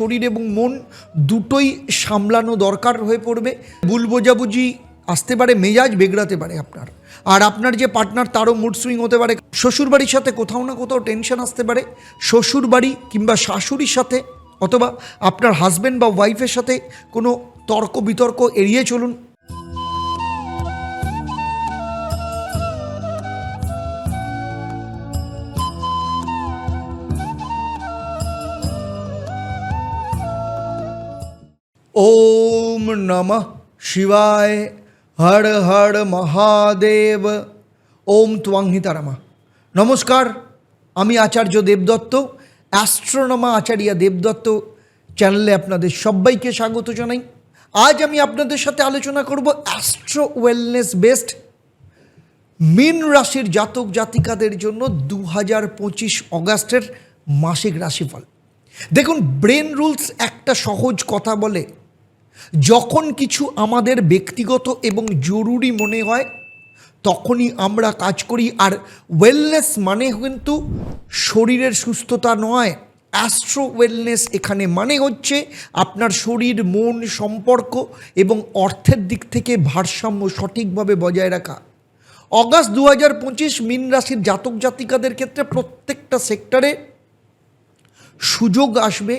শরীর এবং মন দুটোই সামলানো দরকার হয়ে পড়বে। ভুল বোঝাবুঝি আসতে পারে, মেজাজ বেগড়াতে পারে আপনার। আর আপনার যে পার্টনার, তারও মুড সুইং হতে পারে। শ্বশুরবাড়ির সাথে কোথাও না কোথাও টেনশন আসতে পারে। শ্বশুরবাড়ি কিংবা শাশুড়ির সাথে অথবা আপনার হাজব্যান্ড বা ওয়াইফের সাথে কোনো তর্ক বিতর্ক এড়িয়ে চলুন। ওম নমঃ শিবায় হর হর মহাদেব ওম ত্বাংহিতারামা নমস্কার আমি আচার্য দেবদত্ত, অ্যাস্ট্রোনমা আচার্য দেবদত্ত চ্যানেলে আপনাদের সবাইকে স্বাগত জানাই। আজ আমি আপনাদের সাথে আলোচনা করব অ্যাস্ট্রো ওয়েলনেস বেস্ট মীন রাশির জাতক জাতিকাদের জন্য দু হাজার পঁচিশ অগাস্টের মাসিক রাশিফল। দেখুন, ব্রেন রুলস একটা সহজ কথা বলে যখন কিছু আমাদের ব্যক্তিগত এবং জরুরি মনে হয়, তখনই আমরা কাজ করি। আর ওয়েলনেস মানে কিন্তু শরীরের সুস্থতা নয় অ্যাস্ট্রো ওয়েলনেস এখানে মানে হচ্ছে আপনার শরীর, মন, সম্পর্ক এবং অর্থের দিক থেকে ভারসাম্য সঠিকভাবে বজায় রাখা। অগাস্ট দু হাজার পঁচিশ মিন রাশির জাতক জাতিকাদের ক্ষেত্রে প্রত্যেকটা সেক্টরে সুযোগ আসবে,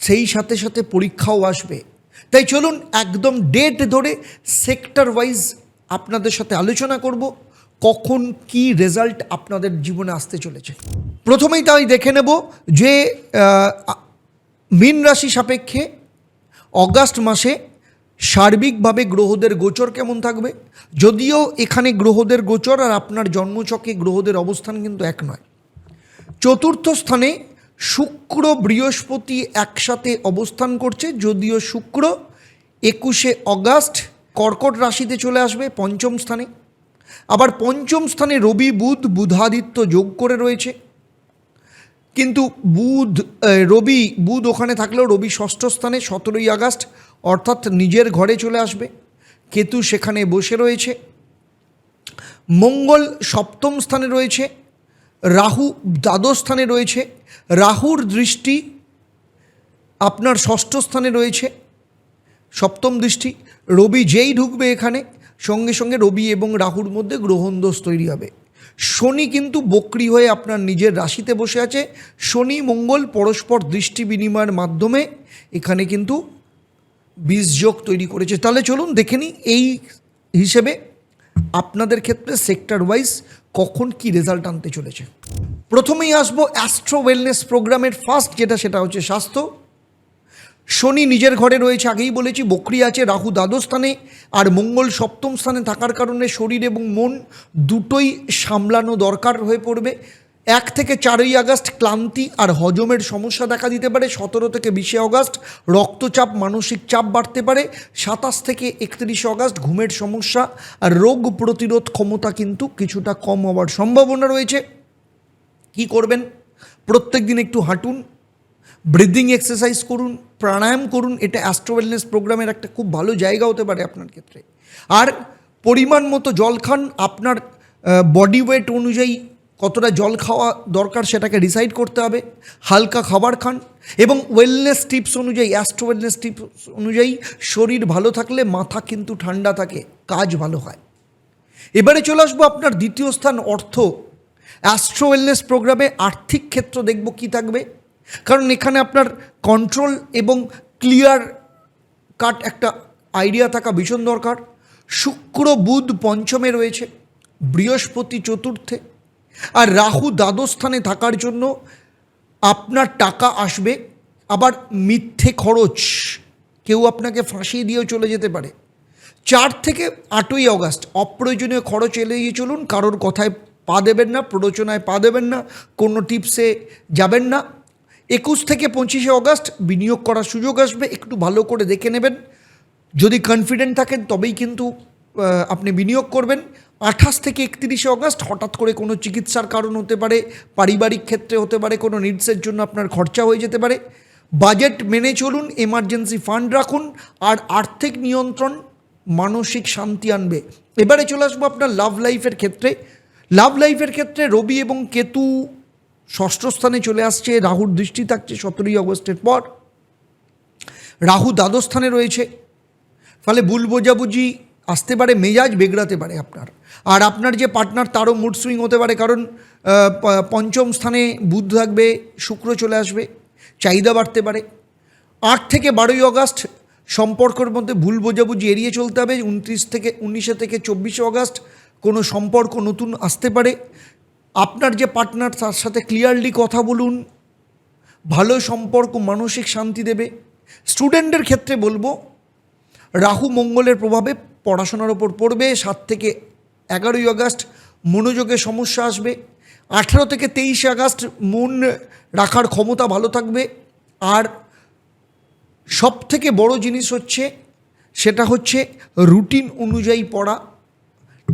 সেই সাথে সাথে পরীক্ষাও আসবে। তাই চলুন একদম ডেট ধরে সেক্টর ওয়াইজ আপনাদের সাথে আলোচনা করব, কখন কি রেজাল্ট আপনাদের জীবনে আসতে চলেছে। প্রথমেই তাই দেখে নেব যে মীন রাশি সাপেক্ষে অগাস্ট মাসে সার্বিকভাবে গ্রহদের গোচর কেমন থাকবে? যদিও এখানে গ্রহদের গোচর আর আপনার জন্মচকে গ্রহদের অবস্থান কিন্তু এক নয়। চতুর্থ স্থানে শুক্র বৃহস্পতি একসাথে অবস্থান করছে, যদিও শুক্র একুশে অগাস্ট কর্কট রাশিতে চলে আসবে পঞ্চম স্থানে। আবার পঞ্চম স্থানে রবি, বুধ, বুধাদিত্য যোগ করে রয়েছে। কিন্তু বুধ রবি, বুধ ওখানে থাকলেও রবি ষষ্ঠ স্থানে, সতেরোই আগস্ট অর্থাৎ নিজের ঘরে চলে আসবে। কেতু সেখানে বসে রয়েছে। মঙ্গল সপ্তম স্থানে রয়েছে। রাহু দ্বাদশ স্থানে রয়েছে। রাহুর দৃষ্টি আপনার ষষ্ঠ স্থানে রয়েছে, সপ্তম দৃষ্টি, রবি যেই ঢুকবে এখানে, সঙ্গে সঙ্গে রবি এবং রাহুর মধ্যে গ্রহণদোষ তৈরি হবে। শনি কিন্তু বক্রি হয়ে আপনার নিজের রাশিতে বসে আছে। শনি, মঙ্গল পরস্পর দৃষ্টি বিনিময়ের মাধ্যমে এখানে কিন্তু বীজযোগ তৈরি করেছে। তাহলে চলুন দেখে নিই, এই হিসেবে আপনাদের ক্ষেত্রে সেক্টর ওয়াইজ কখন কি রেজাল্ট আনতে চলেছে? প্রথমেই আসব অ্যাস্ট্রো ওয়েলনেস প্রোগ্রামের ফার্স্ট যেটা, সেটা হচ্ছে স্বাস্থ্য। শনি নিজের ঘরে রয়েছে, আগেই বলেছি, বকরি আছে, রাহু দ্বাদশ স্থানে, আর মঙ্গল সপ্তম স্থানে থাকার কারণে শরীর এবং মন দুটোই সামলানো দরকার হয়ে পড়বে। এক থেকে চারই আগস্ট ক্লান্তি আর হজমের সমস্যা দেখা দিতে পারে। সতেরো থেকে বিশে অগস্ট রক্তচাপ, মানসিক চাপ বাড়তে পারে। সাতাশ থেকে একত্রিশে অগস্ট ঘুমের সমস্যা আর রোগ প্রতিরোধ ক্ষমতা কিন্তু কিছুটা কম হওয়ার সম্ভাবনা রয়েছে। কি করবেন? প্রত্যেক দিন একটু হাঁটুন, ব্রিদিং এক্সারসাইজ করুন, প্রাণায়াম করুন। এটা অ্যাস্ট্রো ওয়েলনেস প্রোগ্রামের একটা খুব ভালো জায়গা হতে পারে আপনার ক্ষেত্রে। আর পরিমাণ মতো জল খান। আপনার বডি ওয়েট অনুযায়ী কতটা জল খাওয়া দরকার সেটাকে ডিসাইড করতে হবে। হালকা খাবার খান এবং ওয়েলনেস টিপস অনুযায়ী অ্যাস্ট্রো ওয়েলনেস টিপস অনুযায়ী শরীর ভালো থাকলে মাথা কিন্তু ঠান্ডা থাকে, কাজ ভালো হয়। এবারে চলে আসব আপনার দ্বিতীয় স্থান, অর্থ। অ্যাস্ট্রো ওয়েলনেস প্রোগ্রামে আর্থিক ক্ষেত্র দেখব কি থাকবে। কারণ এখানে আপনার কন্ট্রোল এবং ক্লিয়ার কাট একটা আইডিয়া থাকা ভীষণ দরকার। শুক্র, বুধ, পঞ্চমে রয়েছে, বৃহস্পতি, চতুর্থে আর রাহু দ্বাদশ স্থানে থাকার জন্য আপনার টাকা আসবে, আবার মিথ্যে খরচ। কেউ আপনাকে ফাঁসিয়ে দিয়েও চলে যেতে পারে। চার থেকে আটই অগাস্ট, অপ্রয়োজনীয় খরচ এড়িয়ে চলুন, কারোর কথায় পা দেবেন না, প্ররোচনায় পা দেবেন না, কোনো টিপসে যাবেন না। একুশ থেকে পঁচিশে অগাস্ট, বিনিয়োগ করার সুযোগ আসবে, একটু ভালো করে দেখে নেবেন। যদি কনফিডেন্ট থাকেন, তবেই কিন্তু আপনি বিনিয়োগ করবেন। আঠাশ থেকে একত্রিশে অগাস্ট হঠাৎ করে কোনো চিকিৎসার কারণ হতে পারে, পারিবারিক ক্ষেত্রে হতে পারে, কোনো নিডসের জন্য আপনার খরচা হয়ে যেতে পারে। বাজেট মেনে চলুন এমার্জেন্সি ফান্ড রাখুন আর আর্থিক নিয়ন্ত্রণ, মানসিক শান্তি আনবে। এবারে চলে আসব আপনার লাভ লাইফের ক্ষেত্রে। লাভ লাইফের ক্ষেত্রে রবি এবং কেতু ষষ্ঠ স্থানে চলে আসছে, রাহুর দৃষ্টি থাকছে সতেরোই আগস্টের পর। রাহু দ্বাদশ স্থানে রয়েছে। ফলে ভুল বোঝাবুঝি আসতে পারে, মেজাজ বেগড়াতে পারে আপনার। আর আপনার যে পার্টনার তারও মুড সুইং হতে পারে, কারণ পঞ্চম স্থানে বুধ থাকবে, শুক্র চলে আসবে, চাহিদা বাড়তে পারে। আট থেকে বারোই আগস্ট সম্পর্কের মধ্যে ভুল বোঝাবুঝি এড়িয়ে চলতে হবে। উনত্রিশ থেকে, উনিশে থেকে চব্বিশে আগস্ট কোনো সম্পর্ক নতুন আসতে পারে। আপনার যে পার্টনার তার সাথে ক্লিয়ারলি কথা বলুন। ভালো সম্পর্ক, মানসিক শান্তি দেবে। স্টুডেন্টের ক্ষেত্রে বলব, রাহু মঙ্গলের প্রভাবে পড়াশোনার ওপর পড়বে। সাত থেকে এগারোই আগস্ট মনোযোগে সমস্যা আসবে। আঠেরো থেকে তেইশে আগস্ট মন রাখার ক্ষমতা ভালো থাকবে। আর সব থেকে বড় জিনিস হচ্ছে, সেটা হচ্ছে রুটিন অনুযায়ী পড়া,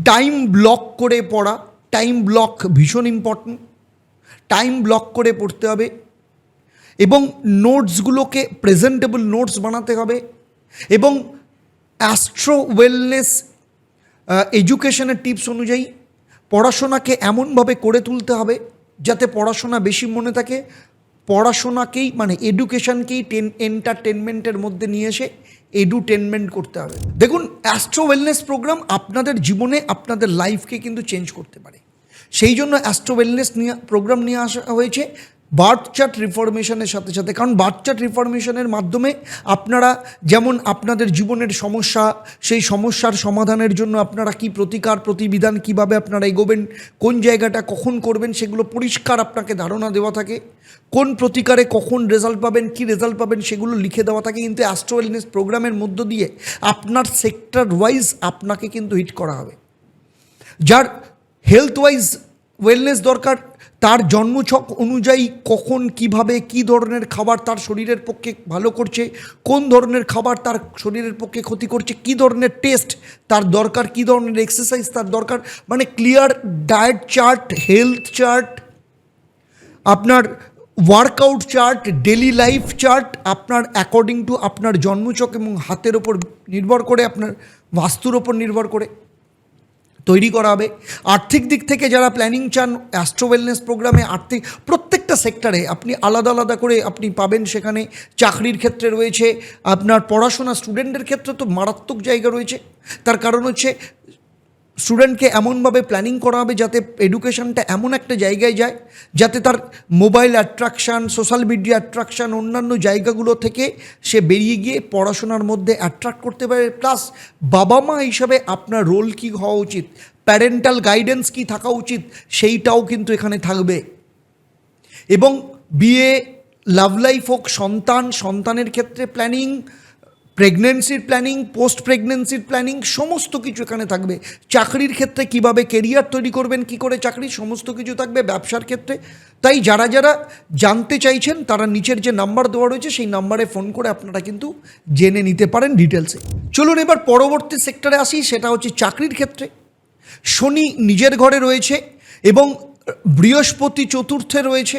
টাইম ব্লক করে পড়া। টাইম ব্লক ভীষণ ইম্পর্ট্যান্ট টাইম ব্লক করে পড়তে হবে। এবং নোটসগুলোকে প্রেজেন্টেবল নোটস বানাতে হবে। এবং অ্যাস্ট্রো ওয়েলনেস এডুকেশনের টিপস অনুযায়ী পড়াশোনাকে এমনভাবে করে তুলতে হবে যাতে পড়াশোনা বেশি মনে থাকে, পড়াশোনাকেই মানে এডুকেশনকেই টেন এন্টারটেনমেন্টের মধ্যে নিয়ে এসে এডুটেনমেন্ট করতে হবে। দেখুন অ্যাস্ট্রো ওয়েলনেস প্রোগ্রাম আপনাদের জীবনে আপনাদের লাইফকে কিন্তু চেঞ্জ করতে পারে। সেই জন্য অ্যাস্ট্রো ওয়েলনেস নিয়ে প্রোগ্রাম নিয়ে আসা হয়েছে। বার্থ চার্ট রিফরমেশনের সাথে সাথে, কারণ বার্থ চার্ট রিফরমেশনের মাধ্যমে আপনারা যেমন আপনাদের জীবনের সমস্যা, সেই সমস্যার সমাধানের জন্য আপনারা কি প্রতিকার, প্রতিবিধান কীভাবে আপনারা এগোবেন, কোন জায়গাটা কখন করবেন, সেগুলো পরিষ্কার আপনাকে ধারণা দেওয়া থাকে। কোন প্রতিকারে কখন রেজাল্ট পাবেন, কি রেজাল্ট পাবেন, সেগুলো লিখে দেওয়া থাকে। কিন্তু অ্যাস্ট্রো ওয়েলনেস প্রোগ্রামের মধ্য দিয়ে আপনার সেক্টর ওয়াইজ আপনাকে কিন্তু হিট করা হবে। যার হেলথ ওয়াইজ ওয়েলনেস দরকার তার জন্মছক অনুযায়ী কখন, কীভাবে, কি ধরনের খাবার তার শরীরের পক্ষে ভালো করছে, কোন ধরনের খাবার তার শরীরের পক্ষে ক্ষতি করছে, কি ধরনের টেস্ট তার দরকার, কি ধরনের এক্সারসাইজ তার দরকার মানে clear diet chart health chart আপনার workout chart daily life chart আপনার অ্যাকর্ডিং টু আপনার জন্মচক এবং হাতের ওপর নির্ভর করে, আপনার বাস্তুর ওপর নির্ভর করে। তৈরি করা হবে। আর্থিক দিক থেকে যারা প্ল্যানিং চান অ্যাস্ট্রো ওয়েলনেস প্রোগ্রামে আর্থিক প্রত্যেকটা সেক্টরে আপনি আলাদা আলাদা করে আপনি পাবেন সেখানে। চাকরির ক্ষেত্রে রয়েছে, আপনার পড়াশোনা স্টুডেন্টের ক্ষেত্রে তো মারাত্মক জায়গা রয়েছে। তার কারণ হচ্ছে স্টুডেন্টকে এমনভাবে প্ল্যানিং করা হবে যাতে এডুকেশনটা এমন একটা জায়গায় যায়, যাতে তার mobile attraction social media attraction অন্যান্য জায়গাগুলো থেকে সে বেরিয়ে গিয়ে পড়াশোনার মধ্যে অ্যাট্রাক্ট করতে পারে। প্লাস বাবা মা হিসাবে আপনার রোল কী হওয়া উচিত? প্যারেন্টাল গাইডেন্স কী থাকা উচিত? সেইটাও কিন্তু এখানে থাকবে। এবং বিয়ে লাভ লাইফ হোক, সন্তান, সন্তানের ক্ষেত্রে প্ল্যানিং প্রেগনেন্সির প্ল্যানিং পোস্ট প্রেগনেন্সির প্ল্যানিং সমস্ত কিছু এখানে থাকবে। চাকরির ক্ষেত্রে কীভাবে কেরিয়ার তৈরি করবেন, কি করে চাকরি, সমস্ত কিছু থাকবে ব্যবসার ক্ষেত্রে। তাই যারা যারা জানতে চাইছেন, তারা নিচের যে নাম্বার দেওয়া রয়েছে, সেই নাম্বারে ফোন করে আপনারা কিন্তু জেনে নিতে পারেন ডিটেলসে চলুন এবার পরবর্তী সেক্টরে আসি, সেটা হচ্ছে চাকরির ক্ষেত্রে। শনি নিজের ঘরে রয়েছে এবং বৃহস্পতি চতুর্থে রয়েছে।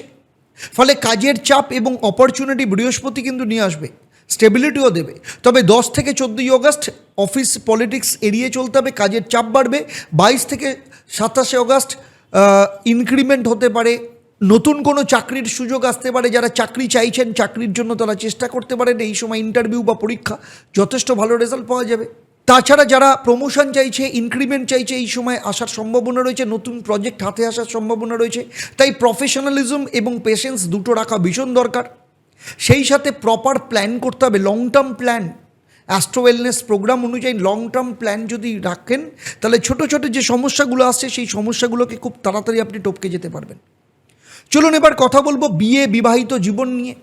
ফলে কাজের চাপ এবং অপরচুনিটি বৃহস্পতি কিন্তু নিয়ে আসবে। স্টেবিলিটিও দেবে। তবে দশ থেকে চোদ্দোই অগস্ট অফিস পলিটিক্স এড়িয়ে চলতে হবে, কাজের চাপ বাড়বে। বাইশ থেকে সাতাশে অগস্ট ইনক্রিমেন্ট হতে পারে। নতুন কোনো চাকরির সুযোগ আসতে পারে, যারা চাকরি চাইছেন, চাকরির জন্য তারা চেষ্টা করতে পারেন। এই সময় ইন্টারভিউ বা পরীক্ষা যথেষ্ট ভালো রেজাল্ট পাওয়া যাবে। তাছাড়া যারা প্রমোশন চাইছে ইনক্রিমেন্ট চাইছে, এই সময় আসার সম্ভাবনা রয়েছে। নতুন প্রজেক্ট হাতে আসার সম্ভাবনা রয়েছে। তাই প্রফেশনালিজম এবং পেশেন্স দুটো রাখা ভীষণ দরকার। সেই সাথে প্রপার প্ল্যান করতে হবে long term plan astro wellness program অনুযায়ী লং টার্ম প্ল্যান যদি রাখেন, তাহলে ছোট ছোট যে সমস্যাগুলো আসছে, সেই সমস্যাগুলোকে খুব তাড়াতাড়ি আপনি টপকে যেতে পারবেন। চলুন এবার কথা বলব বিয়ে, বিবাহিত জীবন নিয়ে,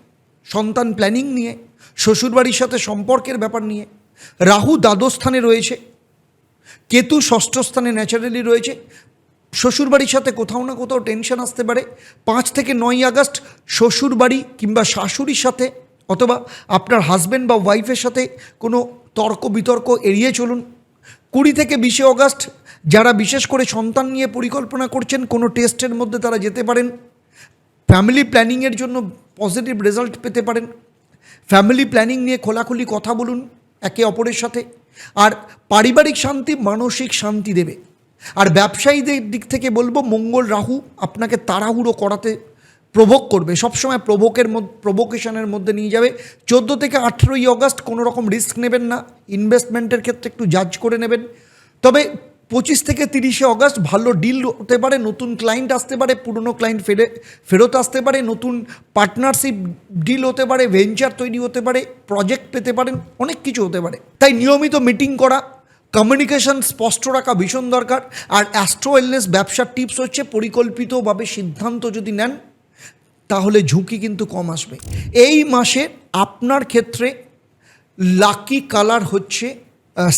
সন্তান প্ল্যানিং নিয়ে, শ্বশুরবাড়ির সাথে সম্পর্কের ব্যাপার নিয়ে। রাহু দ্বাদশ স্থানে রয়েছে, কেতু ষষ্ঠ স্থানে ন্যাচারালি রয়েছে শ্বশুরবাড়ির সাথে কোথাও না কোথাও টেনশন আসতে পারে। পাঁচ থেকে নয় আগস্ট শ্বশুরবাড়ি কিংবা শাশুড়ির সাথে অথবা আপনার হাজব্যান্ড বা ওয়াইফের সাথে কোনো তর্ক বিতর্ক এড়িয়ে চলুন। কুড়ি থেকে বিশে অগস্ট যারা বিশেষ করে সন্তান নিয়ে পরিকল্পনা করছেন, কোনো টেস্টের মধ্যে তারা যেতে পারেন। ফ্যামিলি প্ল্যানিংয়ের জন্য পজিটিভ রেজাল্ট পেতে পারেন। ফ্যামিলি প্ল্যানিং নিয়ে খোলাখুলি কথা বলুন একে অপরের সাথে। আর পারিবারিক শান্তি, মানসিক শান্তি দেবে। আর ব্যবসায়ীদের দিক থেকে বলব, মঙ্গল রাহু আপনাকে তাড়াহুড়ো করাতে প্রভোগ করবে। সবসময় প্রভোকের প্রভোকেশনের মধ্যে নিয়ে যাবে। চোদ্দ থেকে আঠেরোই অগস্ট কোনো রকম রিস্ক নেবেন না। ইনভেস্টমেন্টের ক্ষেত্রে একটু জাজ করে নেবেন। তবে পঁচিশ থেকে তিরিশে অগস্ট ভালো ডিল হতে পারে, নতুন ক্লায়েন্ট আসতে পারে, পুরনো ক্লায়েন্ট ফেরে, ফেরত আসতে পারে, নতুন পার্টনারশিপ ডিল হতে পারে, ভেঞ্চার তৈরি হতে পারে, প্রজেক্ট পেতে পারেন, অনেক কিছু হতে পারে। তাই নিয়মিত মিটিং করা কমিউনিকেশন স্পষ্ট রাখা ভীষণ দরকার। আর অ্যাস্ট্রো ওয়েলনেস ব্যবসার টিপস হচ্ছে পরিকল্পিতভাবে সিদ্ধান্ত যদি নেন, তাহলে ঝুঁকি কিন্তু কম আসবে। এই মাসে আপনার ক্ষেত্রে লাকি কালার হচ্ছে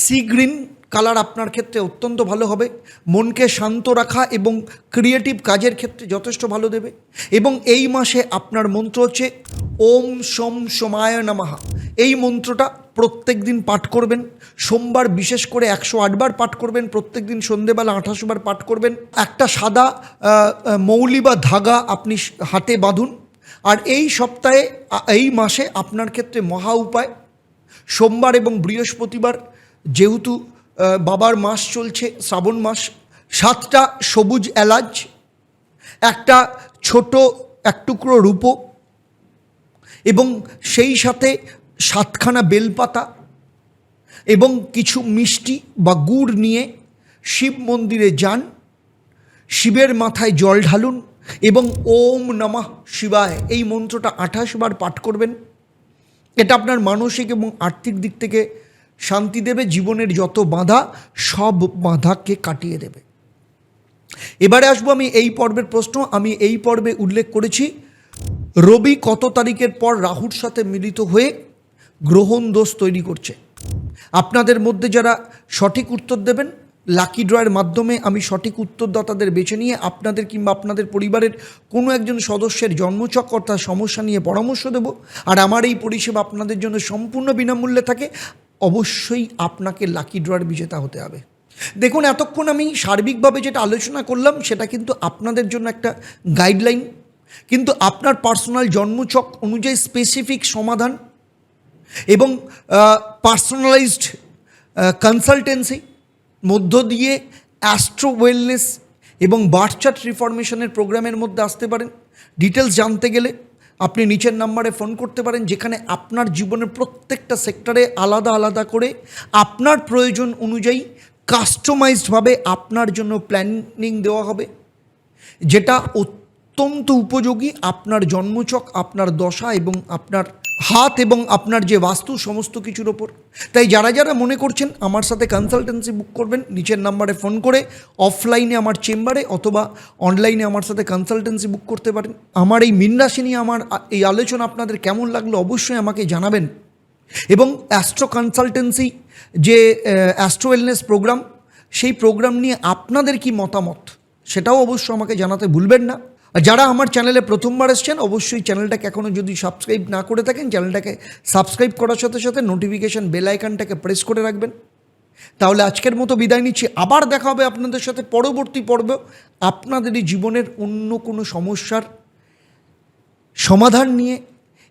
সি গ্রিন কালার আপনার ক্ষেত্রে অত্যন্ত ভালো হবে। মনকে শান্ত রাখা এবং ক্রিয়েটিভ কাজের ক্ষেত্রে যথেষ্ট ভালো দেবে। এবং এই মাসে আপনার মন্ত্র হচ্ছে, ওম সোম সোমায় নামাহা এই মন্ত্রটা প্রত্যেক দিন পাঠ করবেন। সোমবার বিশেষ করে একশো আটবার পাঠ করবেন, প্রত্যেক দিন সন্ধেবেলা আঠাশ বার পাঠ করবেন। একটা সাদা মৌলি বা ধাগা আপনি হাতে বাঁধুন। আর এই সপ্তাহে এই মাসে আপনার ক্ষেত্রে মহা উপায়। সোমবার এবং বৃহস্পতিবার যেহেতু বাবার মাস চলছে, শ্রাবণ মাস। সাতটা সবুজ এলাচ, একটা ছোট এক টুকরো রূপো এবং সেই সাথে সাতখানা বেলপাতা এবং কিছু মিষ্টি বা গুড় নিয়ে শিব মন্দিরে যান। শিবের মাথায় জল ঢালুন এবং ওম নমঃ শিবায়। এই মন্ত্রটা আঠাশ বার পাঠ করবেন। এটা আপনার মানসিক এবং আর্থিক দিক থেকে শান্তি দেবে জীবনের যত বাধা, সব বাধাকে কাটিয়ে দেবে। এবারে আসব আমি এই পর্বের প্রশ্ন। আমি এই পর্বে উল্লেখ করেছি, রবি কত তারিখের পর রাহুর সাথে মিলিত হয়ে গ্রহণ দোষ তৈরি করছে? আপনাদের মধ্যে যারা সঠিক উত্তর দেবেন, লাকি ড্রয়ের মাধ্যমে আমি সঠিক উত্তরদাতাদের বেছে নিয়ে আপনাদের কিংবা আপনাদের পরিবারের কোনো একজন সদস্যের জন্মচক অর্থাৎ সমস্যা নিয়ে পরামর্শ দেব। আর আমার এই পরিষেবা আপনাদের জন্য সম্পূর্ণ বিনামূল্যে থাকে। অবশ্যই আপনাকে লাকি ড্রয়ের বিজেতা হতে হবে। দেখুন, এতক্ষণ আমি সার্বিকভাবে যেটা আলোচনা করলাম, সেটা কিন্তু আপনাদের জন্য একটা গাইডলাইন কিন্তু আপনার পার্সোনাল জন্মচক অনুযায়ী স্পেসিফিক সমাধান এবং পার্সোনালাইজড কনসালটেন্সি মধ্য দিয়ে অ্যাস্ট্রো ওয়েলনেস এবং বার্থচার্ট রিফরমেশনের প্রোগ্রামের মধ্যে আসতে পারেন। ডিটেলস জানতে গেলে আপনি নিচের নাম্বারে ফোন করতে পারেন, যেখানে আপনার জীবনের প্রত্যেকটা সেক্টরে আলাদা আলাদা করে আপনার প্রয়োজন অনুযায়ী কাস্টমাইজডভাবে আপনার জন্য প্ল্যানিং দেওয়া হবে, যেটা অত্যন্ত উপযোগী আপনার জন্মচক, আপনার দশা এবং আপনার হাত এবং আপনার যে বাস্তু সমস্ত কিছুর ওপর। তাই যারা যারা মনে করছেন আমার সাথে কনসালটেন্সি বুক করবেন, নিচের নাম্বারে ফোন করে অফলাইনে আমার চেম্বারে অথবা অনলাইনে আমার সাথে কনসালটেন্সি বুক করতে পারেন। আমার এই মিন রাশি নিয়ে আমার এই আলোচনা আপনাদের কেমন লাগল অবশ্যই আমাকে জানাবেন। এবং অ্যাস্ট্রো কনসালটেন্সি যে অ্যাস্ট্রো ওয়েলনেস প্রোগ্রাম সেই প্রোগ্রাম নিয়ে আপনাদের কি মতামত, সেটাও অবশ্য আমাকে জানাতে ভুলবেন না। যারা আমার চ্যানেলে প্রথমবার এসছেন, অবশ্যই চ্যানেলটাকে এখনও যদি সাবস্ক্রাইব না করে থাকেন চ্যানেলটাকে সাবস্ক্রাইব করার সাথে সাথে নোটিফিকেশান বেল প্রেস করে রাখবেন। তাহলে আজকের মতো বিদায় নিচ্ছি। আবার দেখা হবে আপনাদের সাথে পরবর্তী পর্ব। আপনাদেরই জীবনের অন্য কোনো সমস্যার সমাধান নিয়ে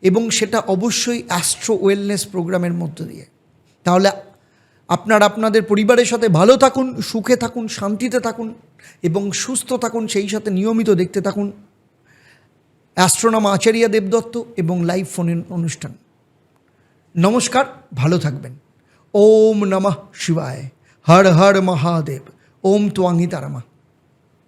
এবং সেটা অবশ্যই অ্যাস্ট্রো ওয়েলনেস প্রোগ্রামের মধ্য দিয়ে। তাহলে আপনার আপনাদের পরিবারের সাথে ভালো থাকুন, সুখে থাকুন, শান্তিতে থাকুন। এবং সুস্থ থাকুন, সেই সাথে নিয়মিত দেখতে থাকুন। অ্যাস্ট্রোনম আচারিয়া দেবদত্ত এবং লাইভ ফোনের অনুষ্ঠান। নমস্কার, ভালো থাকবেন। ওম নমঃ শিবায়। হর হর মহাদেব। ওম তোয়াঙ্গি তারামা